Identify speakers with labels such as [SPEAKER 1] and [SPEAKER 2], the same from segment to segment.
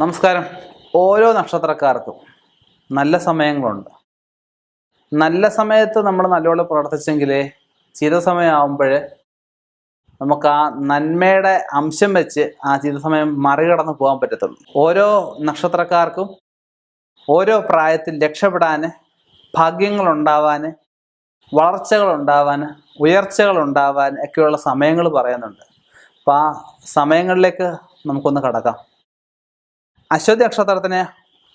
[SPEAKER 1] നമസ്കാരം. ഓരോ നക്ഷത്രക്കാർക്കും നല്ല സമയങ്ങളുണ്ട്. നല്ല സമയത്ത് നമ്മൾ നല്ലോണം പ്രവർത്തിച്ചെങ്കിലേ ചീത സമയമാകുമ്പോൾ നമുക്ക് ആ നന്മയുടെ അംശം വെച്ച് ആ ചീത സമയം മറികടന്ന് പോകാൻ പറ്റത്തുള്ളൂ. ഓരോ നക്ഷത്രക്കാർക്കും ഓരോ പ്രായത്തിൽ രക്ഷപ്പെടാൻ ഭാഗ്യങ്ങൾ ഉണ്ടാവാൻ വളർച്ചകൾ ഉണ്ടാവാൻ ഉയർച്ചകൾ ഉണ്ടാവാൻ ഒക്കെയുള്ള സമയങ്ങൾ പറയുന്നുണ്ട്. അപ്പോൾ ആ സമയങ്ങളിലേക്ക് നമുക്കൊന്ന് കടക്കാം. അശ്വതി നക്ഷത്രത്തിന്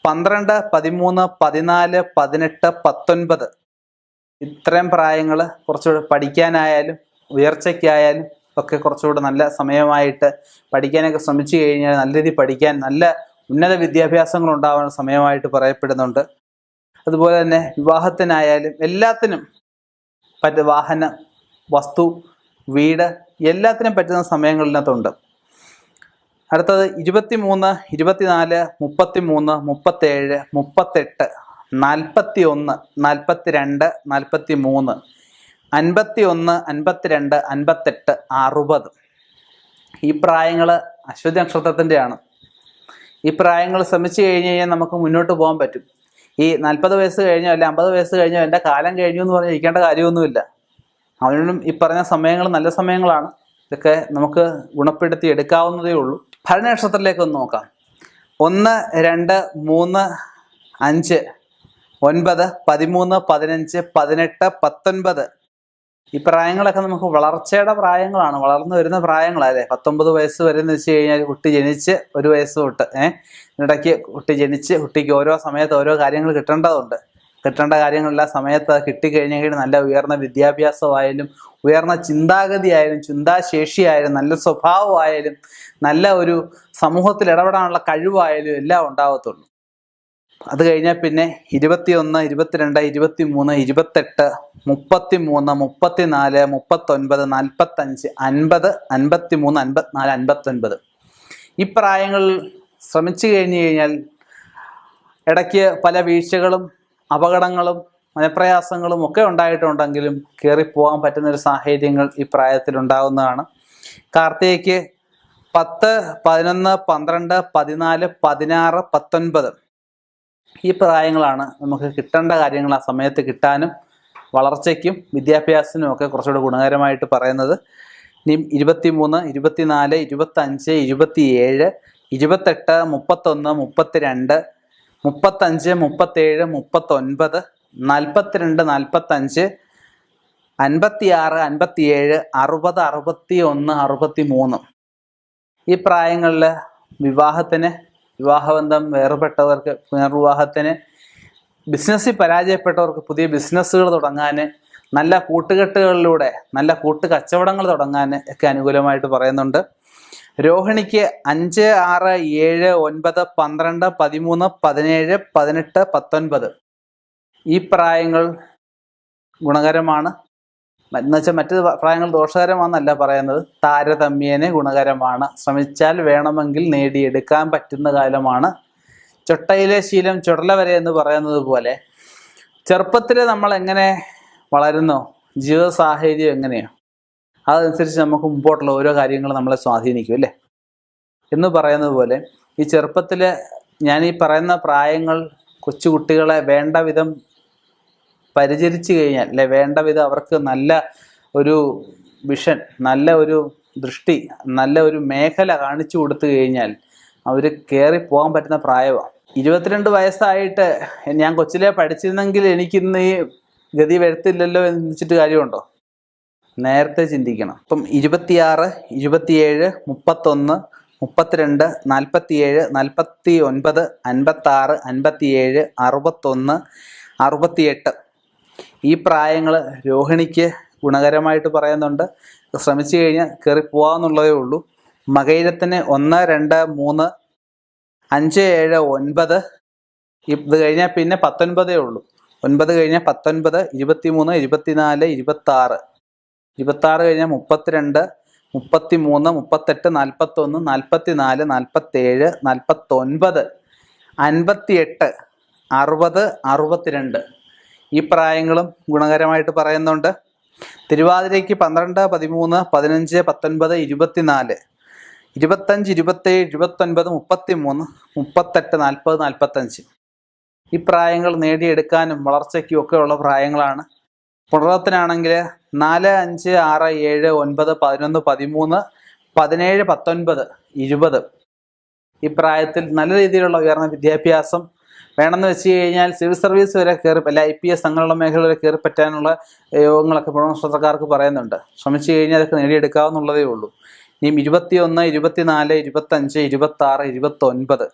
[SPEAKER 1] പന്ത്രണ്ട് പതിമൂന്ന് പതിനാല് പതിനെട്ട് പത്തൊൻപത്. ഇത്രയും പ്രായങ്ങൾ കുറച്ചുകൂടെ പഠിക്കാനായാലും ഉയർച്ചയ്ക്കായാലും ഒക്കെ കുറച്ചുകൂടെ നല്ല സമയമായിട്ട് പഠിക്കാനൊക്കെ ശ്രമിച്ചു കഴിഞ്ഞാൽ നല്ല രീതിയിൽ പഠിക്കാൻ നല്ല ഉന്നത വിദ്യാഭ്യാസങ്ങൾ ഉണ്ടാവാൻ സമയമായിട്ട് പറയപ്പെടുന്നുണ്ട്. അതുപോലെ തന്നെ വിവാഹത്തിനായാലും എല്ലാത്തിനും പറ്റ വാഹന വസ്തു വീട് എല്ലാത്തിനും പറ്റുന്ന സമയങ്ങളിനകത്തുണ്ട്. അടുത്തത് ഇരുപത്തി മൂന്ന് ഇരുപത്തിനാല് മുപ്പത്തി മൂന്ന് മുപ്പത്തേഴ് മുപ്പത്തെട്ട് നാൽപ്പത്തി ഒന്ന് നാൽപ്പത്തി രണ്ട് നാൽപ്പത്തി മൂന്ന് അൻപത്തി ഒന്ന് അൻപത്തിരണ്ട് അൻപത്തെട്ട് അറുപത്. ഈ പ്രായങ്ങൾ അശ്വതി നക്ഷത്രത്തിന്റെയാണ് ഈ പ്രായങ്ങൾ ശ്രമിച്ചു കഴിഞ്ഞ് കഴിഞ്ഞാൽ നമുക്ക് മുന്നോട്ട് പോകാൻ പറ്റും. ഈ നാൽപ്പത് വയസ്സ് കഴിഞ്ഞോ അല്ലെ അമ്പത് വയസ്സ് കഴിഞ്ഞോ എന്റെ കാലം കഴിഞ്ഞു എന്ന് പറഞ്ഞ് ഇരിക്കേണ്ട കാര്യമൊന്നുമില്ല. അവനും ഈ പറഞ്ഞ സമയങ്ങൾ നല്ല സമയങ്ങളാണ്. ഇതൊക്കെ നമുക്ക് ഗുണപ്പെടുത്തി എടുക്കാവുന്നതേ ഉള്ളൂ. ഭരണനക്ഷത്രത്തിലേക്ക് ഒന്ന് നോക്കാം. ഒന്ന് രണ്ട് മൂന്ന് അഞ്ച് ഒൻപത് പതിമൂന്ന് പതിനഞ്ച് പതിനെട്ട് പത്തൊൻപത്. ഈ പ്രായങ്ങളൊക്കെ നമുക്ക് വളർച്ചയുടെ പ്രായങ്ങളാണ്. വളർന്നു വരുന്ന പ്രായങ്ങളല്ലേ? പത്തൊമ്പത് വയസ്സ് വരെ എന്ന് വെച്ച് കഴിഞ്ഞാൽ കുട്ടി ജനിച്ച് ഒരു വയസ്സ് തൊട്ട് ഏഹ് ഇടയ്ക്ക് കുട്ടി ജനിച്ച് കുട്ടിക്ക് ഓരോ സമയത്ത് ഓരോ കാര്യങ്ങൾ കിട്ടേണ്ടതുണ്ട്. കിട്ടേണ്ട കാര്യങ്ങളെല്ലാം. സമയത്ത് കിട്ടിക്കഴിഞ്ഞെങ്കിൽ നല്ല ഉയർന്ന വിദ്യാഭ്യാസമായാലും ഉയർന്ന ചിന്താഗതിയായാലും ചിന്താശേഷിയായാലും നല്ല സ്വഭാവമായാലും നല്ല ഒരു സമൂഹത്തിൽ ഇടപെടാനുള്ള കഴിവായാലും എല്ലാം ഉണ്ടാവത്തുള്ളൂ. അത് കഴിഞ്ഞാൽ പിന്നെ ഇരുപത്തിയൊന്ന് ഇരുപത്തിരണ്ട് ഇരുപത്തി മൂന്ന് ഇരുപത്തെട്ട് മുപ്പത്തി മൂന്ന് മുപ്പത്തിനാല് മുപ്പത്തൊൻപത് നാൽപ്പത്തഞ്ച് അൻപത് അൻപത്തി മൂന്ന് അൻപത്തിനാല് അൻപത്തൊൻപത്. ഈ പ്രായങ്ങളിൽ ശ്രമിച്ചു കഴിഞ്ഞു കഴിഞ്ഞാൽ ഇടയ്ക്ക് പല വീഴ്ചകളും അപകടങ്ങളും മനപ്രയാസങ്ങളും ഒക്കെ ഉണ്ടായിട്ടുണ്ടെങ്കിലും കയറിപ്പോകാൻ പറ്റുന്ന ഒരു സാഹചര്യങ്ങൾ ഈ പ്രായത്തിൽ ഉണ്ടാകുന്നതാണ് കാർത്തികയ്ക്ക് പത്ത് പതിനൊന്ന് പന്ത്രണ്ട് പതിനാല് പതിനാറ് പത്തൊൻപത്. ഈ പ്രായങ്ങളാണ് നമുക്ക് കിട്ടേണ്ട കാര്യങ്ങൾ ആ സമയത്ത് കിട്ടാനും വളർച്ചയ്ക്കും വിദ്യാഭ്യാസത്തിനും ഒക്കെ കുറച്ചുകൂടെ ഗുണകരമായിട്ട് പറയുന്നത്. ഇനി ഇരുപത്തി മൂന്ന് ഇരുപത്തിനാല് ഇരുപത്തഞ്ച് ഇരുപത്തിയേഴ് ഇരുപത്തെട്ട് മുപ്പത്തൊന്ന് മുപ്പത്തിരണ്ട് മുപ്പത്തഞ്ച് മുപ്പത്തേഴ് മുപ്പത്തൊൻപത് നാൽപ്പത്തിരണ്ട് നാൽപ്പത്തഞ്ച് അൻപത്തിയാറ് അൻപത്തിയേഴ് അറുപത് അറുപത്തി ഒന്ന് അറുപത്തി മൂന്ന് ഈ പ്രായങ്ങളിൽ വിവാഹത്തിന് വിവാഹബന്ധം വേർപെട്ടവർക്ക് പുനർവിവാഹത്തിന് ബിസിനസ്സിൽ പരാജയപ്പെട്ടവർക്ക് പുതിയ ബിസിനസ്സുകൾ തുടങ്ങാൻ നല്ല കൂട്ടുകെട്ടുകളിലൂടെ നല്ല കൂട്ടുകച്ചവടങ്ങൾ തുടങ്ങാൻ ഒക്കെ അനുകൂലമായിട്ട് പറയുന്നുണ്ട്. രോഹിണിക്ക് അഞ്ച് ആറ് ഏഴ് ഒൻപത് പന്ത്രണ്ട് പതിമൂന്ന് പതിനേഴ് പതിനെട്ട് പത്തൊൻപത്. ഈ പ്രായങ്ങൾ ഗുണകരമാണ്. എന്ന് വെച്ചാൽ മറ്റ് പ്രായങ്ങൾ ദോഷകരമാണെന്നല്ല പറയുന്നത്. താരതമ്യേന ഗുണകരമാണ്. ശ്രമിച്ചാൽ വേണമെങ്കിൽ നേടിയെടുക്കാൻ പറ്റുന്ന കാലമാണ്. ചൊട്ടയിലെ ശീലം ചുടല വരെ എന്ന് പറയുന്നത് പോലെ ചെറുപ്പത്തിൽ നമ്മൾ എങ്ങനെ വളരുന്നോ ജീവിത സാഹചര്യം എങ്ങനെയോ അതനുസരിച്ച് നമുക്ക് മുമ്പോട്ടുള്ള ഓരോ കാര്യങ്ങളും നമ്മളെ സ്വാധീനിക്കും അല്ലേ? എന്ന് പറയുന്നത് പോലെ ഈ ചെറുപ്പത്തിൽ ഞാൻ ഈ പറയുന്ന പ്രായങ്ങൾ കൊച്ചുകുട്ടികളെ വേണ്ട വിധം പരിചരിച്ചു കഴിഞ്ഞാൽ അല്ലെ വേണ്ട വിധം അവർക്ക് നല്ല ഒരു വിഷൻ നല്ല ഒരു ദൃഷ്ടി നല്ല ഒരു മേഖല കാണിച്ചു കൊടുത്തു കഴിഞ്ഞാൽ അവർ കയറി പോകാൻ പറ്റുന്ന പ്രായമാണ് ഇരുപത്തിരണ്ട് വയസ്സായിട്ട് ഞാൻ കൊച്ചിലെ പഠിച്ചിരുന്നെങ്കിൽ എനിക്കിന്ന് ഈ ഗതി വരുത്തില്ലല്ലോ എന്ന് വെച്ചിട്ട് കാര്യമുണ്ടോ? നേരത്തെ ചിന്തിക്കണം. അപ്പം ഇരുപത്തിയാറ് ഇരുപത്തിയേഴ് മുപ്പത്തൊന്ന് മുപ്പത്തിരണ്ട് നാൽപ്പത്തിയേഴ് നാൽപ്പത്തി ഒൻപത് അൻപത്താറ് അൻപത്തിയേഴ് അറുപത്തൊന്ന് അറുപത്തിയെട്ട്. ഈ പ്രായങ്ങൾ രോഹിണിക്ക് ഗുണകരമായിട്ട് പറയുന്നുണ്ട്. ശ്രമിച്ചു കഴിഞ്ഞാൽ കയറി പോകാമെന്നുള്ളതേ ഉള്ളൂ. മകയിരത്തിന് ഒന്ന് രണ്ട് മൂന്ന് അഞ്ച് ഏഴ് ഒൻപത് ഇത് കഴിഞ്ഞാൽ പിന്നെ പത്തൊൻപതേ ഉള്ളൂ. ഒൻപത് കഴിഞ്ഞാൽ പത്തൊൻപത് ഇരുപത്തി മൂന്ന് ഇരുപത്തിനാല് ഇരുപത്താറ്. ഇരുപത്താറ് കഴിഞ്ഞാൽ മുപ്പത്തിരണ്ട് മുപ്പത്തി മൂന്ന് മുപ്പത്തെട്ട് നാൽപ്പത്തൊന്ന് നാൽപ്പത്തി നാല് നാൽപ്പത്തേഴ് നാൽപ്പത്തൊൻപത് അൻപത്തിയെട്ട് അറുപത് അറുപത്തിരണ്ട്. ഈ പ്രായങ്ങളും ഗുണകരമായിട്ട് പറയുന്നുണ്ട്. തിരുവാതിരയ്ക്ക് പന്ത്രണ്ട് പതിമൂന്ന് പതിനഞ്ച് പത്തൊൻപത് ഇരുപത്തിനാല്. ഇരുപത്തഞ്ച് ഇരുപത്തേഴ് ഇരുപത്തൊൻപത് മുപ്പത്തി മൂന്ന് മുപ്പത്തെട്ട് നാൽപ്പത് നാൽപ്പത്തഞ്ച് ഈ പ്രായങ്ങൾ നേടിയെടുക്കാനും വളർച്ചയ്ക്കും ഒക്കെ ഉള്ള പ്രായങ്ങളാണ്. പുണർത്തിനാണെങ്കിൽ നാല് അഞ്ച് ആറ് ഏഴ് ഒൻപത് പതിനൊന്ന് പതിമൂന്ന് പതിനേഴ് പത്തൊൻപത് ഇരുപത്. ഈ പ്രായത്തിൽ നല്ല രീതിയിലുള്ള ഉയർന്ന വിദ്യാഭ്യാസം വേണമെന്ന് വെച്ച് കഴിഞ്ഞാൽ സിവിൽ സർവീസ് വരെ കയറി അല്ല ഐ പി എസ് അങ്ങനെയുള്ള മേഖല വരെ കയറി പറ്റാനുള്ള യോഗങ്ങളൊക്കെ പുണർനക്ഷത്രക്കാർക്ക് പറയുന്നുണ്ട്. ശ്രമിച്ചു കഴിഞ്ഞാൽ അതൊക്കെ നേടിയെടുക്കാവുന്നുള്ളതേ ഉള്ളൂ. ഇനിയും ഇരുപത്തിയൊന്ന് ഇരുപത്തിനാല് ഇരുപത്തഞ്ച് ഇരുപത്തി ആറ് ഇരുപത്തൊൻപത്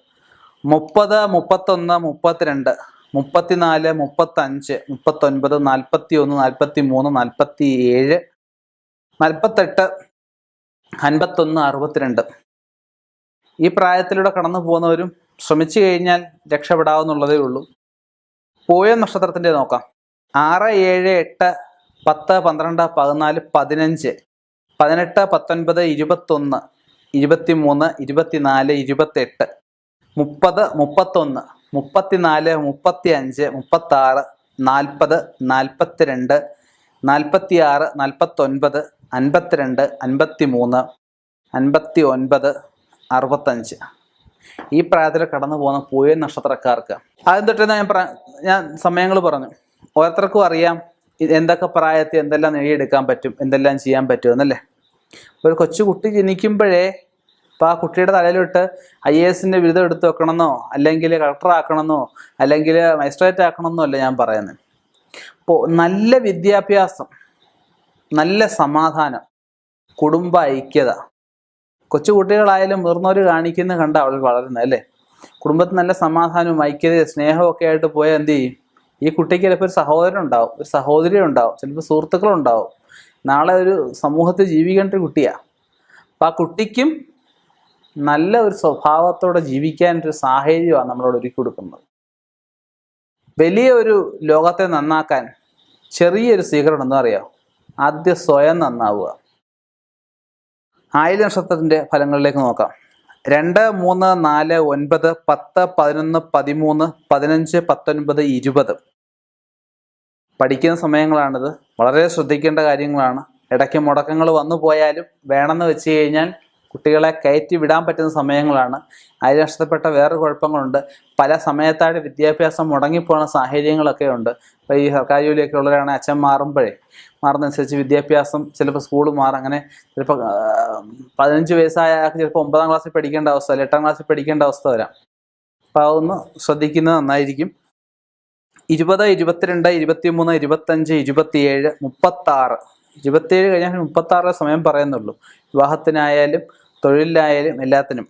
[SPEAKER 1] മുപ്പത് മുപ്പത്തൊന്ന് മുപ്പത്തിരണ്ട് മുപ്പത്തിനാല് മുപ്പത്തഞ്ച് മുപ്പത്തൊൻപത് നാൽപ്പത്തി ഒന്ന് നാൽപ്പത്തി മൂന്ന് നാൽപ്പത്തി ഏഴ് നാൽപ്പത്തെട്ട് അൻപത്തൊന്ന് അറുപത്തിരണ്ട്. ഈ പ്രായത്തിലൂടെ കടന്നു പോകുന്നവരും ശ്രമിച്ചു കഴിഞ്ഞാൽ രക്ഷപ്പെടാവുന്നുള്ളതേ ഉള്ളൂ. പോയ നക്ഷത്രത്തിന്റെ നോക്കാം. ആറ് ഏഴ് എട്ട് പത്ത് പന്ത്രണ്ട് പതിനാല് പതിനഞ്ച് പതിനെട്ട് പത്തൊൻപത് ഇരുപത്തൊന്ന് ഇരുപത്തി മൂന്ന് ഇരുപത്തിനാല് ഇരുപത്തെട്ട് മുപ്പത് മുപ്പത്തൊന്ന് മുപ്പത്തിനാല് മുപ്പത്തി അഞ്ച് മുപ്പത്തി ആറ് നാൽപ്പത് നാൽപ്പത്തിരണ്ട് നാൽപ്പത്തി ആറ് നാൽപ്പത്തൊൻപത് അൻപത്തിരണ്ട് അൻപത്തി മൂന്ന് അൻപത്തി ഒൻപത് അറുപത്തഞ്ച്. ഈ പ്രായത്തിൽ കടന്നു പോകുന്ന പൂയ നക്ഷത്രക്കാർക്ക്. ആദ്യം തൊട്ട് ഞാൻ ഞാൻ സമയങ്ങൾ പറഞ്ഞു. ഓരോരുത്തർക്കും അറിയാം എന്തൊക്കെ പ്രായത്തിൽ എന്തെല്ലാം നേടിയെടുക്കാൻ പറ്റും എന്തെല്ലാം ചെയ്യാൻ പറ്റും എന്നല്ലേ? ഒരു കൊച്ചു കുട്ടി ജനിക്കുമ്പോഴേ ഇപ്പം ആ കുട്ടിയുടെ തലയിലിട്ട് ഐ എ എസിന്റെ ബിരുദം എടുത്ത് വെക്കണമെന്നോ അല്ലെങ്കിൽ കളക്ടർ ആക്കണമെന്നോ അല്ലെങ്കിൽ മജിസ്ട്രേറ്റ് ആക്കണമെന്നോ അല്ല ഞാൻ പറയുന്നത്. ഇപ്പോൾ നല്ല വിദ്യാഭ്യാസം നല്ല സമാധാനം കുടുംബ ഐക്യത. കൊച്ചു കുട്ടികളായാലും മുതിർന്നവർ കാണിക്കുന്ന കണ്ട അവൾ വളരുന്നത് അല്ലേ? കുടുംബത്തിൽ നല്ല സമാധാനവും ഐക്യതയും സ്നേഹവും ഒക്കെ ആയിട്ട് പോയാൽ എന്ത് ചെയ്യും? ഈ കുട്ടിക്ക് ചിലപ്പോൾ ഒരു സഹോദരൻ ഉണ്ടാവും ഒരു സഹോദരി ഉണ്ടാവും ചിലപ്പോൾ സുഹൃത്തുക്കളുണ്ടാവും നാളെ ഒരു സമൂഹത്തിൽ ജീവിക്കേണ്ട ഒരു കുട്ടിയാണ് അപ്പം ആ കുട്ടിക്കും നല്ല ഒരു സ്വഭാവത്തോടെ ജീവിക്കാൻ ഒരു സാഹചര്യമാണ് നമ്മളോട് ഒരുക്കി കൊടുക്കുന്നത്. വലിയ ഒരു ലോകത്തെ നന്നാക്കാൻ ചെറിയൊരു സീക്രട്ട് എന്താ അറിയാം ആദ്യ സ്വയം നന്നാവുക. ആയില നക്ഷത്രത്തിന്റെ ഫലങ്ങളിലേക്ക് നോക്കാം. രണ്ട് മൂന്ന് നാല് ഒൻപത് പത്ത് പതിനൊന്ന് പതിമൂന്ന് പതിനഞ്ച് പത്തൊൻപത് ഇരുപത്. പഠിക്കുന്ന സമയങ്ങളാണിത്. വളരെ ശ്രദ്ധിക്കേണ്ട കാര്യങ്ങളാണ്. ഇടയ്ക്ക് മുടക്കങ്ങൾ വന്നു പോയാലും വേണമെന്ന് വെച്ച് കഴിഞ്ഞാൽ കുട്ടികളെ കയറ്റി വിടാൻ പറ്റുന്ന സമയങ്ങളാണ്. അതിൽ നഷ്ടപ്പെട്ട വേറെ കുഴപ്പങ്ങളുണ്ട്. പല സമയത്തായിട്ട് വിദ്യാഭ്യാസം മുടങ്ങിപ്പോകുന്ന സാഹചര്യങ്ങളൊക്കെ ഉണ്ട്. ഇപ്പോൾ ഈ സർക്കാർ ജോലിയൊക്കെ ഉള്ളവരാണെങ്കിൽ അച്ഛൻ മാറുമ്പോഴേ. മാറുന്നതനുസരിച്ച് വിദ്യാഭ്യാസം ചിലപ്പോൾ സ്കൂൾ മാറും. അങ്ങനെ ചിലപ്പോൾ പതിനഞ്ച് വയസ്സായ ആൾക്ക് ചിലപ്പോൾ ഒമ്പതാം ക്ലാസ്സിൽ പഠിക്കേണ്ട അവസ്ഥ അല്ല എട്ടാം ക്ലാസ്സിൽ പഠിക്കേണ്ട അവസ്ഥ വരാം. അപ്പോൾ അതൊന്ന് ശ്രദ്ധിക്കുന്നത് നന്നായിരിക്കും. ഇരുപത് ഇരുപത്തിരണ്ട് ഇരുപത്തിമൂന്ന് ഇരുപത്തഞ്ച് ഇരുപത്തിയേഴ് മുപ്പത്താറ്. ഇരുപത്തിയേഴ് കഴിഞ്ഞാൽ മുപ്പത്താറ് സമയം പറയുന്നുള്ളൂ. വിവാഹത്തിനായാലും തൊഴിലിലായാലും എല്ലാത്തിനും.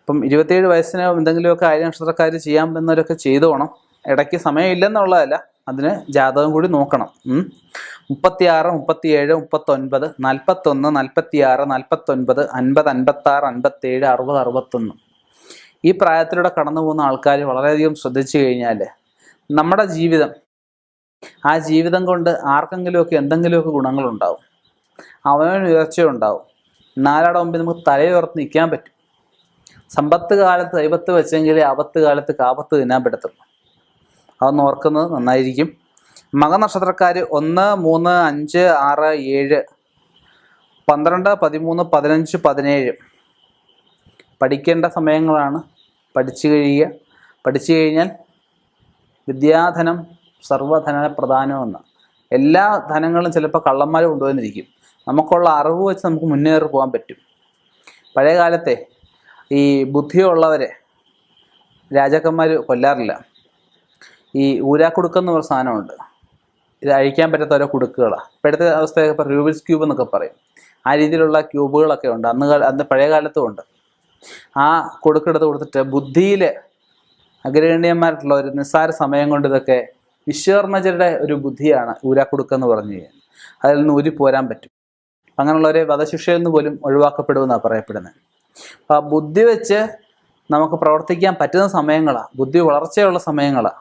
[SPEAKER 1] ഇപ്പം ഇരുപത്തിയേഴ് വയസ്സിന് എന്തെങ്കിലുമൊക്കെ ആയിരം നക്ഷത്രക്കാർ ചെയ്യാൻ പറ്റുന്നവരൊക്കെ ചെയ്തോണം ഇടയ്ക്ക് സമയമില്ലെന്നുള്ളതല്ല. അതിന് ജാതകം കൂടി നോക്കണം. മുപ്പത്തിയാറ് മുപ്പത്തിയേഴ് മുപ്പത്തൊൻപത് നാൽപ്പത്തൊന്ന് നാൽപ്പത്തിയാറ് നാൽപ്പത്തൊൻപത് അൻപത് അൻപത്താറ് അൻപത്തേഴ് അറുപത് അറുപത്തൊന്ന്. ഈ പ്രായത്തിലൂടെ കടന്നു പോകുന്ന ആൾക്കാർ വളരെയധികം ശ്രദ്ധിച്ചു കഴിഞ്ഞാൽ നമ്മുടെ ജീവിതം ആ ജീവിതം കൊണ്ട് ആർക്കെങ്കിലുമൊക്കെ എന്തെങ്കിലുമൊക്കെ ഗുണങ്ങളുണ്ടാവും. അവനവന് ഉയർച്ചയുണ്ടാവും. നാലാടെ മുമ്പിൽ നമുക്ക് തലയുയർത്ത് നിൽക്കാൻ പറ്റും. സമ്പത്ത് കാലത്ത് ദൈവത്ത് വെച്ചെങ്കിൽ ആപത്ത് കാലത്ത് കാപത്ത് തിന്നാൻ പറ്റത്തുള്ളൂ. അതൊന്ന് ഓർക്കുന്നത് നന്നായിരിക്കും. മകനക്ഷത്രക്കാർ ഒന്ന് മൂന്ന് അഞ്ച് ആറ് ഏഴ് പന്ത്രണ്ട് പതിമൂന്ന് പതിനഞ്ച് പതിനേഴ്. പഠിക്കേണ്ട സമയങ്ങളാണ്. പഠിച്ചു കഴിയുക. പഠിച്ചു കഴിഞ്ഞാൽ വിദ്യാധനം സർവധന പ്രധാനമെന്ന് എല്ലാ ധനങ്ങളും ചിലപ്പോൾ കള്ളന്മാർ കൊണ്ടുവന്നിരിക്കും. നമുക്കുള്ള അറിവ് വെച്ച് നമുക്ക് മുന്നേറി പോകാൻ പറ്റും. പഴയ കാലത്തെ ഈ ബുദ്ധിയുള്ളവരെ രാജാക്കന്മാർ കൊല്ലാറില്ല. ഈ ഊരാക്കുടുക്കെന്ന് പറഞ്ഞ സാധനമുണ്ട്. ഇത് അഴിക്കാൻ പറ്റാത്ത ഓരോ കുടുക്കുകളാണ് ഇപ്പോഴത്തെ അവസ്ഥയൊക്കെ ഇപ്പോൾ റ്യൂബിൾസ് ക്യൂബ് എന്നൊക്കെ പറയും. ആ രീതിയിലുള്ള ക്യൂബുകളൊക്കെ ഉണ്ട്. അന്ന് അന്ന് പഴയ കാലത്തും ഉണ്ട്. ആ കൊടുക്കെടുത്ത് കൊടുത്തിട്ട് ബുദ്ധിയിൽ അഗ്രഗണ്യന്മാരായിട്ടുള്ള ഒരു നിസ്സാര സമയം കൊണ്ട് ഇതൊക്കെ വിശ്വകർമ്മജരുടെ ഒരു ബുദ്ധിയാണ് ഊരാക്കുടുക്കെന്ന് പറഞ്ഞു കഴിഞ്ഞാൽ. അതിൽ നിന്ന് ഊരി പോരാൻ പറ്റും. അങ്ങനെയുള്ളവരെ വധശിക്ഷയിൽ നിന്ന് പോലും ഒഴിവാക്കപ്പെടുമെന്നാണ് പറയപ്പെടുന്നത്. അപ്പം ആ ബുദ്ധി വെച്ച് നമുക്ക് പ്രവർത്തിക്കാൻ പറ്റുന്ന സമയങ്ങളാണ് ബുദ്ധി വളർച്ചയുള്ള സമയങ്ങളാണ്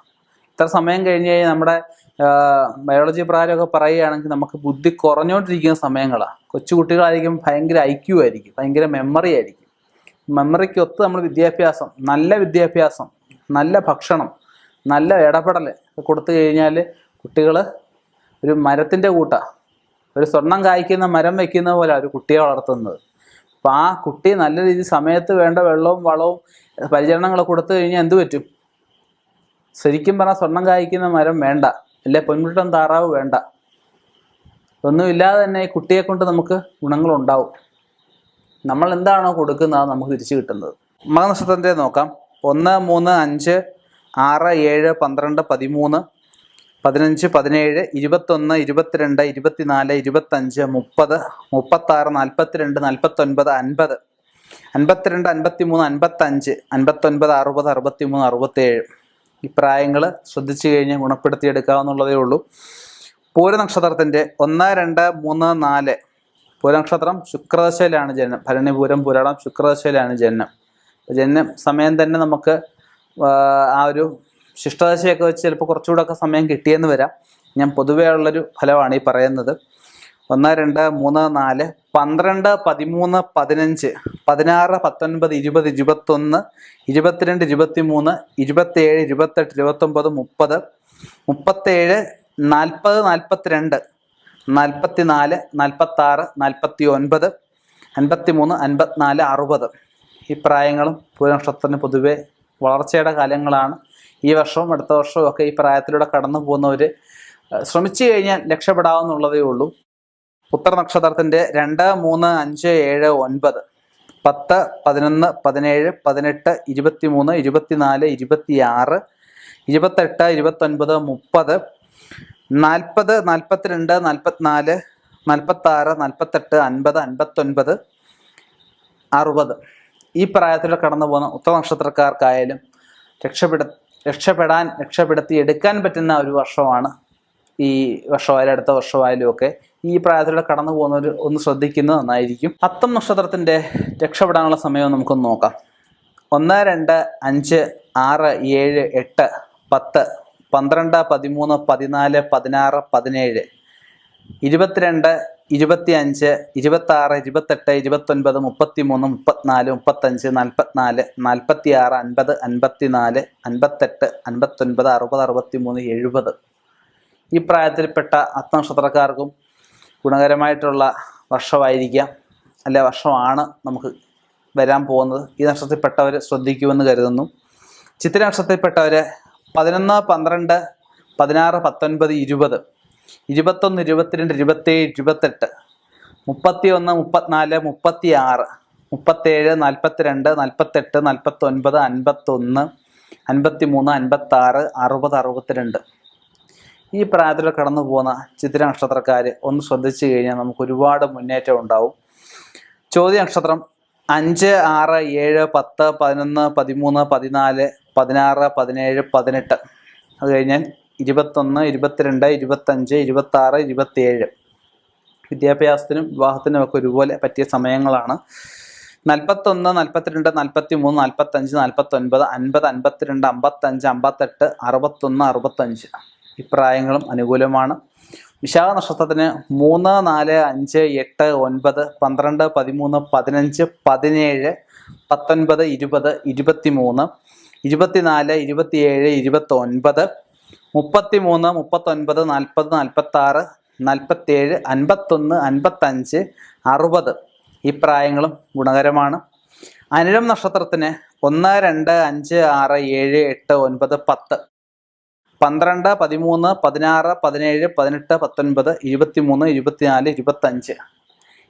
[SPEAKER 1] ഇത്ര സമയം കഴിഞ്ഞ് കഴിഞ്ഞാൽ നമ്മുടെ ബയോളജി പ്രകാരമൊക്കെ പറയുകയാണെങ്കിൽ നമുക്ക് ബുദ്ധി കുറഞ്ഞുകൊണ്ടിരിക്കുന്ന സമയങ്ങളാണ് കൊച്ചു കുട്ടികളായിരിക്കും ഭയങ്കര ഐക്യു ആയിരിക്കും ഭയങ്കര മെമ്മറി ആയിരിക്കും. മെമ്മറിക്ക് ഒത്ത് നമ്മൾ വിദ്യാഭ്യാസം നല്ല വിദ്യാഭ്യാസം നല്ല ഭക്ഷണം നല്ല ഇടപെടൽ കൊടുത്തു കഴിഞ്ഞാൽ കുട്ടികൾ ഒരു മരത്തിന്റെ കൂട്ടാ. ഒരു സ്വർണം കായ്ക്കുന്ന മരം വെക്കുന്ന പോലെ ഒരു കുട്ടിയെ വളർത്തുന്നത്. അപ്പം ആ കുട്ടി നല്ല രീതിയിൽ സമയത്ത് വേണ്ട വെള്ളവും വളവും പരിചരണങ്ങളൊക്കെ കൊടുത്തു കഴിഞ്ഞാൽ എന്ത് പറ്റും? ശരിക്കും പറഞ്ഞാൽ സ്വർണം കായ്ക്കുന്ന മരം വേണ്ട. അല്ലെ പൊൻമുട്ടം താറാവ് വേണ്ട. ഒന്നുമില്ലാതെ തന്നെ കുട്ടിയെ കൊണ്ട് നമുക്ക് ഗുണങ്ങളുണ്ടാവും. നമ്മൾ എന്താണോ കൊടുക്കുന്നത് അത് നമുക്ക് തിരിച്ചു കിട്ടുന്നത്. മകനക്ഷത്രത്തെ നോക്കാം. ഒന്ന് മൂന്ന് അഞ്ച് ആറ് ഏഴ് പന്ത്രണ്ട് പതിമൂന്ന് പതിനഞ്ച് പതിനേഴ് ഇരുപത്തൊന്ന് ഇരുപത്തിരണ്ട് ഇരുപത്തിനാല് ഇരുപത്തഞ്ച് മുപ്പത് മുപ്പത്താറ് നാൽപ്പത്തിരണ്ട് നാൽപ്പത്തൊൻപത് അൻപത്. അൻപത്തിരണ്ട് അൻപത്തിമൂന്ന് അൻപത്തഞ്ച് അൻപത്തൊൻപത് അറുപത് അറുപത്തിമൂന്ന് അറുപത്തേഴ്. ഈ പ്രായങ്ങൾ ശ്രദ്ധിച്ചു കഴിഞ്ഞാൽ ഗുണപ്പെടുത്തിയെടുക്കാവുന്നുള്ളതേ ഉള്ളൂ. പൂരനക്ഷത്രത്തിന്റെ ഒന്ന് രണ്ട് മൂന്ന് നാല്. പൂരനക്ഷത്രം ശുക്രദശയിലാണ് ജനനം. ഭരണിപൂരം പുരാണം ശുക്രദശയിലാണ് ജനനം. ജനനം സമയം തന്നെ നമുക്ക് ആ ഒരു ശിഷ്ടദശയൊക്കെ വെച്ച് ചിലപ്പോൾ കുറച്ചുകൂടെ ഒക്കെ സമയം കിട്ടിയെന്ന് വരാം. ഞാൻ പൊതുവേ ഉള്ളൊരു ഫലമാണ് ഈ പറയുന്നത്. ഒന്ന് രണ്ട് മൂന്ന് നാല് പന്ത്രണ്ട് പതിമൂന്ന് പതിനഞ്ച് പതിനാറ് പത്തൊൻപത് ഇരുപത് ഇരുപത്തൊന്ന് ഇരുപത്തിരണ്ട് ഇരുപത്തി മൂന്ന് ഇരുപത്തേഴ് ഇരുപത്തെട്ട് ഇരുപത്തൊമ്പത് മുപ്പത് മുപ്പത്തേഴ് നാൽപ്പത് നാൽപ്പത്തിരണ്ട് നാൽപ്പത്തി നാല് നാൽപ്പത്താറ് നാൽപ്പത്തി ഒൻപത് അൻപത്തി മൂന്ന് അൻപത്തിനാല് അറുപത്. ഈ പ്രായങ്ങളും പൂരനക്ഷത്രത്തിന് പൊതുവെ വളർച്ചയുടെ കാലങ്ങളാണ്. ഈ വർഷവും അടുത്ത വർഷവും ഒക്കെ ഈ പ്രായത്തിലൂടെ കടന്നു പോകുന്നവർ ശ്രമിച്ചു കഴിഞ്ഞാൽ രക്ഷപ്പെടാവുന്നുള്ളതേ ഉള്ളൂ. ഉത്തര നക്ഷത്രത്തിന്റെ രണ്ട് മൂന്ന് അഞ്ച് ഏഴ് ഒൻപത്. പത്ത് പതിനൊന്ന് പതിനേഴ് പതിനെട്ട് ഇരുപത്തി മൂന്ന് ഇരുപത്തിനാല് ഇരുപത്തിയാറ് ഇരുപത്തെട്ട് ഇരുപത്തൊൻപത് മുപ്പത് നാൽപ്പത് നാൽപ്പത്തിരണ്ട് നാൽപ്പത്തിനാല് നാൽപ്പത്താറ് നാൽപ്പത്തെട്ട് അൻപത് അൻപത്തൊൻപത് അറുപത്. ഈ പ്രായത്തിൽ കടന്നു പോകുന്ന ഉത്തര നക്ഷത്രക്കാർക്കായാലും രക്ഷപ്പെട രക്ഷപ്പെടാൻ രക്ഷപ്പെടുത്തി എടുക്കാൻ പറ്റുന്ന ഒരു വർഷമാണ് ഈ വർഷമായാലും അടുത്ത വർഷമായാലും ഒക്കെ ഈ പ്രായത്തിലൂടെ കടന്നു പോകുന്നവർ ഒന്ന് ശ്രദ്ധിക്കുന്നത് നന്നായിരിക്കും. അത്തം നക്ഷത്രത്തിന്റെ രക്ഷപ്പെടാനുള്ള സമയം നമുക്കൊന്ന് നോക്കാം. ഒന്ന് രണ്ട് അഞ്ച് ആറ് ഏഴ് എട്ട് പത്ത് പന്ത്രണ്ട് പതിമൂന്ന് പതിനാല് പതിനാറ് പതിനേഴ് ഇരുപത്തിരണ്ട് ഇരുപത്തി അഞ്ച് ഇരുപത്തി ആറ് ഇരുപത്തെട്ട് ഇരുപത്തൊൻപത് മുപ്പത്തി മൂന്ന് മുപ്പത്തിനാല് മുപ്പത്തഞ്ച് നാൽപ്പത്തിനാല് നാൽപ്പത്തി ആറ് അൻപത് അൻപത്തിനാല് അൻപത്തെട്ട് അൻപത്തൊൻപത് അറുപത് അറുപത്തി മൂന്ന് എഴുപത്. ഈ പ്രായത്തിൽപ്പെട്ട ആത്മനക്ഷത്രക്കാർക്കും ഗുണകരമായിട്ടുള്ള വർഷമായിരിക്കാം. അല്ലെ വർഷമാണ് നമുക്ക് വരാൻ പോകുന്നത്. ഈ നക്ഷത്രത്തിൽപ്പെട്ടവർ ശ്രദ്ധിക്കുമെന്ന് കരുതുന്നു. ചിത്ര നക്ഷത്രത്തിൽപ്പെട്ടവർ പതിനൊന്ന് പന്ത്രണ്ട് പതിനാറ് പത്തൊൻപത് ഇരുപത്. ഇരുപത്തൊന്ന് ഇരുപത്തിരണ്ട് ഇരുപത്തേഴ് ഇരുപത്തെട്ട് മുപ്പത്തി ഒന്ന് മുപ്പത്തിനാല് മുപ്പത്തി ആറ് മുപ്പത്തേഴ് നാൽപ്പത്തിരണ്ട് നാൽപ്പത്തെട്ട് നാൽപ്പത്തൊൻപത് അൻപത്തൊന്ന് അൻപത്തി മൂന്ന് അൻപത്താറ് അറുപത് അറുപത്തിരണ്ട്. ഈ പ്രായത്തിൽ കടന്നു പോകുന്ന ചിത്ര നക്ഷത്രക്കാർ ഒന്ന് ശ്രദ്ധിച്ചു കഴിഞ്ഞാൽ നമുക്ക് ഒരുപാട് മുന്നേറ്റം ഉണ്ടാവും. ചോദ്യ നക്ഷത്രം അഞ്ച് ആറ് ഏഴ് പത്ത് പതിനൊന്ന് പതിമൂന്ന് പതിനാല് പതിനാറ് പതിനേഴ് പതിനെട്ട്. അത് കഴിഞ്ഞാൽ ഇരുപത്തൊന്ന് ഇരുപത്തിരണ്ട് ഇരുപത്തഞ്ച് ഇരുപത്താറ് ഇരുപത്തിയേഴ്. വിദ്യാഭ്യാസത്തിനും വിവാഹത്തിനും ഒക്കെ ഒരുപോലെ പറ്റിയ സമയങ്ങളാണ്. നാൽപ്പത്തൊന്ന് നാൽപ്പത്തിരണ്ട് നാൽപ്പത്തി മൂന്ന് നാൽപ്പത്തഞ്ച് നാൽപ്പത്തൊൻപത് അൻപത് അൻപത്തിരണ്ട് അമ്പത്തഞ്ച് അമ്പത്തെട്ട് അറുപത്തൊന്ന് അറുപത്തഞ്ച്. ഇപ്രായങ്ങളും അനുകൂലമാണ്. വിശാഖ നക്ഷത്രത്തിന് മൂന്ന് നാല് അഞ്ച് എട്ട് ഒൻപത് പന്ത്രണ്ട് പതിമൂന്ന് പതിനഞ്ച് പതിനേഴ് പത്തൊൻപത് ഇരുപത് ഇരുപത്തി മൂന്ന് ഇരുപത്തിനാല് ഇരുപത്തിയേഴ് ഇരുപത്തൊൻപത് മുപ്പത്തി മൂന്ന് മുപ്പത്തൊൻപത് നാൽപ്പത് നാൽപ്പത്താറ് നാൽപ്പത്തേഴ് അൻപത്തൊന്ന് അൻപത്തഞ്ച് അറുപത്. ഈ പ്രായങ്ങളും ഗുണകരമാണ്. അനിഴം നക്ഷത്രത്തിന് ഒന്ന് രണ്ട് അഞ്ച് ആറ് ഏഴ് എട്ട് ഒൻപത് പത്ത്. പന്ത്രണ്ട് പതിമൂന്ന് പതിനാറ് പതിനേഴ് പതിനെട്ട് പത്തൊൻപത് ഇരുപത്തിമൂന്ന് ഇരുപത്തിനാല് ഇരുപത്തഞ്ച്.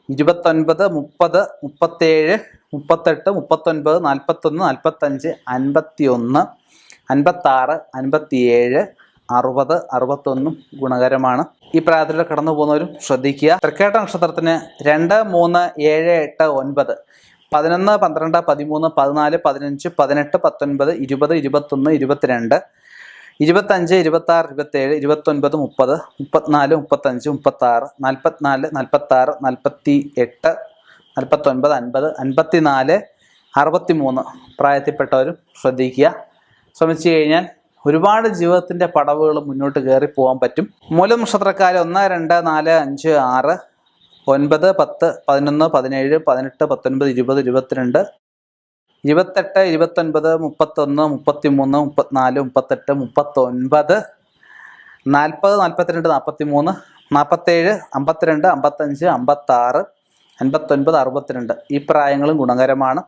[SPEAKER 1] ഇരുപത്തൊൻപത് മുപ്പത് മുപ്പത്തേഴ് മുപ്പത്തെട്ട് മുപ്പത്തൊൻപത് നാൽപ്പത്തൊന്ന് നാൽപ്പത്തഞ്ച് അൻപത്തി ഒന്ന് അൻപത്താറ് അൻപത്തിയേഴ് അറുപത് അറുപത്തൊന്നും ഗുണകരമാണ്. ഈ പ്രായത്തിൽ കടന്നു പോകുന്നവരും ശ്രദ്ധിക്കുക. തൃക്കേട്ട നക്ഷത്രത്തിന് രണ്ട് മൂന്ന് ഏഴ് എട്ട് ഒൻപത്. പതിനൊന്ന് പന്ത്രണ്ട് പതിമൂന്ന് പതിനാല് പതിനഞ്ച് പതിനെട്ട് പത്തൊൻപത് ഇരുപത് ഇരുപത്തൊന്ന് ഇരുപത്തിരണ്ട്. ഇരുപത്തഞ്ച് ഇരുപത്താറ് ഇരുപത്തേഴ് ഇരുപത്തൊൻപത് മുപ്പത്. മുപ്പത്തിനാല് മുപ്പത്തഞ്ച് മുപ്പത്താറ്. നാൽപ്പത്തിനാല് നാൽപ്പത്താറ് നാൽപ്പത്തി എട്ട് നാൽപ്പത്തൊൻപത് അൻപത്. അൻപത്തിനാല് അറുപത്തി മൂന്ന് പ്രായത്തിൽപ്പെട്ടവരും ശ്രദ്ധിക്കുക. ശ്രമിച്ചു കഴിഞ്ഞാൽ ഒരുപാട് ജീവിതത്തിന്റെ പടവുകൾ മുന്നോട്ട് കയറി പോകാൻ പറ്റും. മൂലം നക്ഷത്രക്കാർ ഒന്ന് രണ്ട് നാല് അഞ്ച് ആറ് ഒൻപത് പത്ത് പതിനൊന്ന് പതിനേഴ് പതിനെട്ട് പത്തൊൻപത് ഇരുപത് ഇരുപത്തിരണ്ട് ഇരുപത്തെട്ട് ഇരുപത്തൊൻപത് മുപ്പത്തൊന്ന് മുപ്പത്തിമൂന്ന് മുപ്പത്തിനാല് മുപ്പത്തെട്ട് മുപ്പത്തൊൻപത് നാൽപ്പത് നാൽപ്പത്തിരണ്ട് നാൽപ്പത്തി മൂന്ന് നാൽപ്പത്തേഴ് അമ്പത്തിരണ്ട് അമ്പത്തഞ്ച് അമ്പത്താറ് അൻപത്തൊൻപത് അറുപത്തിരണ്ട്. ഈ പ്രായങ്ങളും ഗുണകരമാണ്.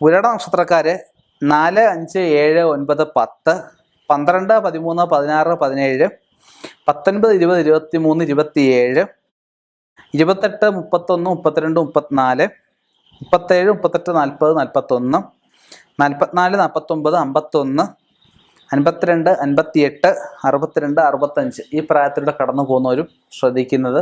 [SPEAKER 1] പുരട നക്ഷത്രക്കാര് നാല് അഞ്ച് ഏഴ് ഒൻപത് പത്ത് പന്ത്രണ്ട് പതിമൂന്ന് പതിനാറ് പതിനേഴ് പത്തൊൻപത് ഇരുപത് ഇരുപത്തി മൂന്ന് ഇരുപത്തിയേഴ് ഇരുപത്തെട്ട് മുപ്പത്തൊന്ന് മുപ്പത്തിരണ്ട് മുപ്പത്തിനാല് മുപ്പത്തേഴ് മുപ്പത്തെട്ട് നാൽപ്പത് നാൽപ്പത്തൊന്ന് നാൽപ്പത്തിനാല് നാൽപ്പത്തൊമ്പത് അമ്പത്തൊന്ന് അൻപത്തിരണ്ട് അൻപത്തിയെട്ട് അറുപത്തിരണ്ട് അറുപത്തഞ്ച് ഈ പ്രായത്തിലൂടെ കടന്നു പോകുന്നവരും ശ്രദ്ധിക്കുന്നത്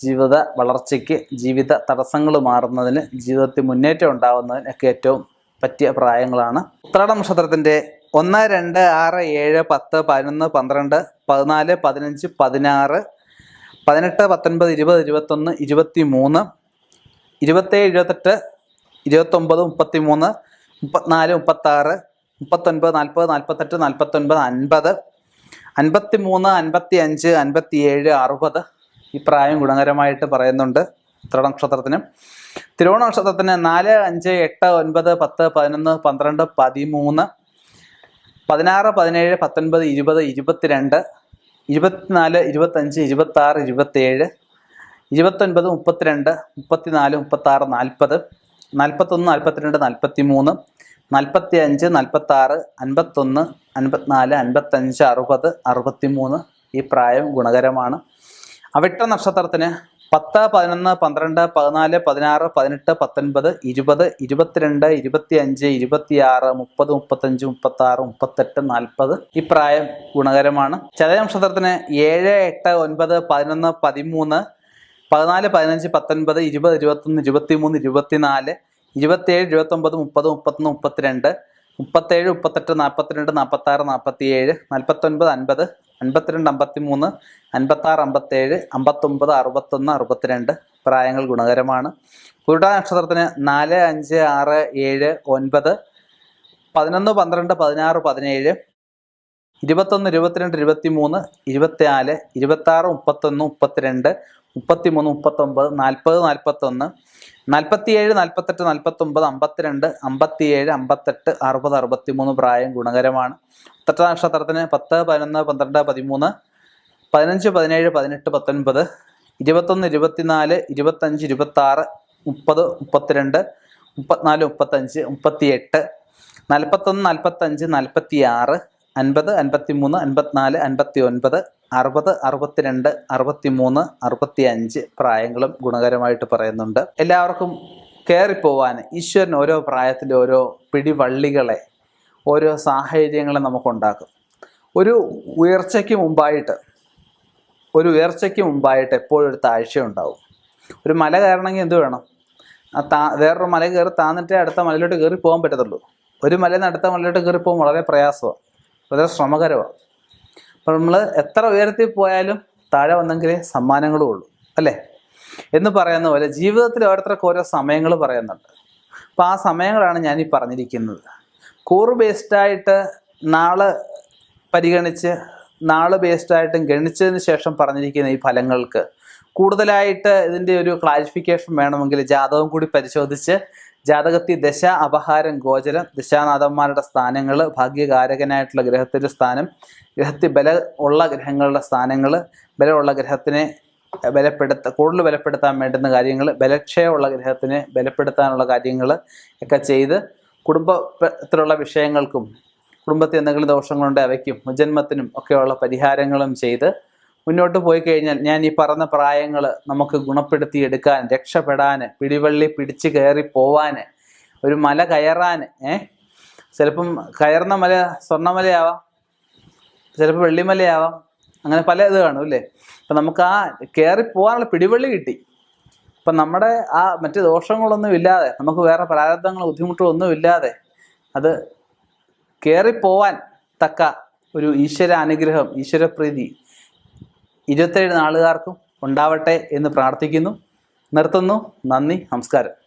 [SPEAKER 1] ജീവിത വളർച്ചയ്ക്ക് ജീവിത തടസ്സങ്ങൾ മാറുന്നതിന് ജീവിതത്തിൽ മുന്നേറ്റം ഉണ്ടാകുന്നതിനൊക്കെ ഏറ്റവും പറ്റിയ പ്രായങ്ങളാണ്. ഉത്രാട നക്ഷത്രത്തിന്റെ ഒന്ന് രണ്ട് ആറ് ഏഴ് പത്ത് പതിനൊന്ന് പന്ത്രണ്ട് പതിനാല് പതിനഞ്ച് പതിനാറ് പതിനെട്ട് പത്തൊൻപത് ഇരുപത് ഇരുപത്തൊന്ന് ഇരുപത്തി മൂന്ന് ഇരുപത്തേഴ് ഇരുപത്തെട്ട് ഇരുപത്തൊമ്പത് മുപ്പത്തി മൂന്ന് മുപ്പത്തിനാല് മുപ്പത്താറ് മുപ്പത്തൊൻപത് നാൽപ്പത് നാൽപ്പത്തെട്ട് നാൽപ്പത്തൊൻപത് അൻപത് അൻപത്തി മൂന്ന് അൻപത്തി അഞ്ച് അൻപത്തി ഏഴ് അറുപത് ഈ പ്രായം ഗുണകരമായിട്ട് പറയുന്നുണ്ട് ഉത്രാട നക്ഷത്രത്തിന്. തിരുവോണ നക്ഷത്രത്തിന് നാല് അഞ്ച് എട്ട് ഒൻപത് പത്ത് പതിനൊന്ന് പന്ത്രണ്ട് പതിമൂന്ന് പതിനാറ് പതിനേഴ് പത്തൊൻപത് ഇരുപത് ഇരുപത്തിരണ്ട് ഇരുപത്തിനാല് ഇരുപത്തഞ്ച് ഇരുപത്താറ് ഇരുപത്തേഴ് ഇരുപത്തൊൻപത് മുപ്പത്തിരണ്ട് മുപ്പത്തിനാല് മുപ്പത്താറ് നാൽപ്പത് നാൽപ്പത്തൊന്ന് നാൽപ്പത്തിരണ്ട് നാൽപ്പത്തി മൂന്ന് നാൽപ്പത്തി അഞ്ച് നാൽപ്പത്താറ് അൻപത്തൊന്ന് അൻപത്തിനാല് അൻപത്തഞ്ച് അറുപത് അറുപത്തി മൂന്ന് ഈ പ്രായം ഗുണകരമാണ്. അവിട്ട നക്ഷത്രത്തിന് പത്ത് പതിനൊന്ന് പന്ത്രണ്ട് പതിനാല് പതിനാറ് പതിനെട്ട് പത്തൊൻപത് ഇരുപത് ഇരുപത്തിരണ്ട് ഇരുപത്തി അഞ്ച് ഇരുപത്തിയാറ് മുപ്പത് മുപ്പത്തഞ്ച് മുപ്പത്തി ആറ് മുപ്പത്തെട്ട് നാൽപ്പത് ഈ പ്രായം ഗുണകരമാണ്. ചതയ നക്ഷത്രത്തിന് ഏഴ് എട്ട് ഒൻപത് പതിനൊന്ന് പതിമൂന്ന് പതിനാല് പതിനഞ്ച് പത്തൊൻപത് ഇരുപത് ഇരുപത്തൊന്ന് ഇരുപത്തിമൂന്ന് ഇരുപത്തിനാല് ഇരുപത്തിയേഴ് ഇരുപത്തൊമ്പത് മുപ്പത് മുപ്പത്തൊന്ന് മുപ്പത്തിരണ്ട് മുപ്പത്തേഴ് മുപ്പത്തെട്ട് നാൽപ്പത്തിരണ്ട് നാൽപ്പത്താറ് നാൽപ്പത്തിയേഴ് നാൽപ്പത്തൊൻപത് അൻപത് അൻപത്തിരണ്ട് അമ്പത്തി മൂന്ന് അൻപത്താറ് അമ്പത്തേഴ് അമ്പത്തൊമ്പത് അറുപത്തൊന്ന് അറുപത്തിരണ്ട് പ്രായങ്ങൾ ഗുണകരമാണ്. പുരുട നക്ഷത്രത്തിന് നാല് അഞ്ച് ആറ് ഏഴ് ഒൻപത് പതിനൊന്ന് പന്ത്രണ്ട് പതിനാറ് പതിനേഴ് ഇരുപത്തൊന്ന് ഇരുപത്തിരണ്ട് ഇരുപത്തി മൂന്ന് ഇരുപത്തിനാല് ഇരുപത്താറ് മുപ്പത്തൊന്ന് മുപ്പത്തിരണ്ട് മുപ്പത്തിമൂന്ന് മുപ്പത്തൊമ്പത് നാൽപ്പത് നാൽപ്പത്തൊന്ന് നാൽപ്പത്തിയേഴ് നാൽപ്പത്തെട്ട് നാൽപ്പത്തൊമ്പത് അമ്പത്തിരണ്ട് അമ്പത്തിയേഴ് അമ്പത്തെട്ട് അറുപത് അറുപത്തിമൂന്ന് പ്രായം ഗുണകരമാണ്. ഉത്തര നക്ഷത്രത്തിന് പത്ത് പതിനൊന്ന് പന്ത്രണ്ട് പതിമൂന്ന് പതിനഞ്ച് പതിനേഴ് പതിനെട്ട് പത്തൊൻപത് ഇരുപത്തൊന്ന് ഇരുപത്തിനാല് ഇരുപത്തഞ്ച് ഇരുപത്താറ് മുപ്പത് മുപ്പത്തിരണ്ട് മുപ്പത്തിനാല് മുപ്പത്തഞ്ച് മുപ്പത്തിയെട്ട് നാൽപ്പത്തൊന്ന് നാൽപ്പത്തഞ്ച് നാൽപ്പത്തി ആറ് അൻപത് അൻപത്തി മൂന്ന് അൻപത്തിനാല് അൻപത്തി ഒൻപത് അറുപത് അറുപത്തിരണ്ട് അറുപത്തി മൂന്ന് അറുപത്തി അഞ്ച് പ്രായങ്ങളും ഗുണകരമായിട്ട് പറയുന്നുണ്ട്. എല്ലാവർക്കും കയറിപ്പോവാൻ ഈശ്വരൻ ഓരോ പ്രായത്തിൽ ഓരോ പിടിവള്ളികളെ ഓരോ സാഹചര്യങ്ങളെ നമുക്കുണ്ടാക്കും. ഒരു ഉയർച്ചയ്ക്ക് മുമ്പായിട്ട് ഒരു ഉയർച്ചയ്ക്ക് മുമ്പായിട്ട് എപ്പോഴും ഒരു താഴ്ച ഉണ്ടാവും ഒരു മല കയറണമെങ്കിൽ എന്ത് വേണം? ആ താ വേറൊരു മല കയറി താന്നിട്ടേ അടുത്ത മലയിലോട്ട് കയറി പോകാൻ പറ്റത്തുള്ളൂ. ഒരു മലയിൽ നിന്ന് അടുത്ത മലയിലോട്ട് കയറി പോകാൻ വളരെ പ്രയാസമാണ്. വളരെ ശ്രമകരമാണ്. അപ്പോൾ നമ്മൾ എത്ര ഉയരത്തിൽ പോയാലും താഴെ വന്നെങ്കിലേ സമ്മാനങ്ങളും ഉള്ളൂ അല്ലേ? എന്ന് പറയുന്ന പോലെ ജീവിതത്തിൽ ഓരോരുത്തർക്ക് ഓരോ സമയങ്ങൾ പറയുന്നുണ്ട്. അപ്പോൾ ആ സമയങ്ങളാണ് ഞാൻ ഈ പറഞ്ഞിരിക്കുന്നത് കൂറ് ബേസ്ഡായിട്ട് നാളെ പരിഗണിച്ച് നാൾ ബേസ്ഡായിട്ടും ഗണിച്ചതിന് ശേഷം പറഞ്ഞിരിക്കുന്ന ഈ ഫലങ്ങൾക്ക് കൂടുതലായിട്ട് ഇതിന്റെ ഒരു ക്ലാരിഫിക്കേഷൻ വേണമെങ്കിൽ ജാതകം കൂടി പരിശോധിച്ച് ജാതകത്തിൽ ദശ അപഹാരം ഗോചരം ദശാനാഥന്മാരുടെ സ്ഥാനങ്ങൾ ഭാഗ്യകാരകനായിട്ടുള്ള ഗ്രഹത്തിന്റെ സ്ഥാനം ഗ്രഹത്തിൽ ബല ഉള്ള ഗ്രഹങ്ങളുടെ സ്ഥാനങ്ങൾ ബലമുള്ള ഗ്രഹത്തിനെ ബലപ്പെടുത്ത കൂടുതൽ ബലപ്പെടുത്താൻ വേണ്ടുന്ന കാര്യങ്ങൾ ബലക്ഷയമുള്ള ഗ്രഹത്തിനെ ബലപ്പെടുത്താനുള്ള കാര്യങ്ങൾ ഒക്കെ ചെയ്ത് കുടുംബത്തിലുള്ള വിഷയങ്ങൾക്കും കുടുംബത്തിൽ എന്തെങ്കിലും ദോഷങ്ങളുണ്ടെങ്കിൽ അവയ്ക്കും മുജന്മത്തിനും ഒക്കെയുള്ള പരിഹാരങ്ങളും ചെയ്ത് മുന്നോട്ട് പോയി കഴിഞ്ഞാൽ ഞാൻ ഈ പറഞ്ഞ പ്രായങ്ങൾ നമുക്ക് ഗുണപ്പെടുത്തിയെടുക്കാൻ രക്ഷപ്പെടാൻ പിടിവള്ളി പിടിച്ച് കയറി പോവാൻ ഒരു മല കയറാൻ ഏഹ് ചിലപ്പം കയറുന്ന മല സ്വർണമലയാവാം ചിലപ്പോൾ വെള്ളിമലയാവാം അങ്ങനെ പല ഇത് കാണും അല്ലേ? അപ്പം നമുക്ക് ആ കയറി പോകാനുള്ള പിടിവള്ളി കിട്ടി. അപ്പം നമ്മുടെ ആ മറ്റ് ദോഷങ്ങളൊന്നും ഇല്ലാതെ നമുക്ക് വേറെ പ്രാരബ്ധങ്ങൾ ബുദ്ധിമുട്ടോ ഒന്നും ഇല്ലാതെ അത് കയറിപ്പോവാൻ തക്ക ഒരു ഈശ്വര അനുഗ്രഹം ഈശ്വരപ്രീതി ഇരുപത്തേഴ് നാളുകാർക്കും ഉണ്ടാവട്ടെ എന്ന് പ്രാർത്ഥിക്കുന്നു. നിർത്തുന്നു. നന്ദി. നമസ്കാരം.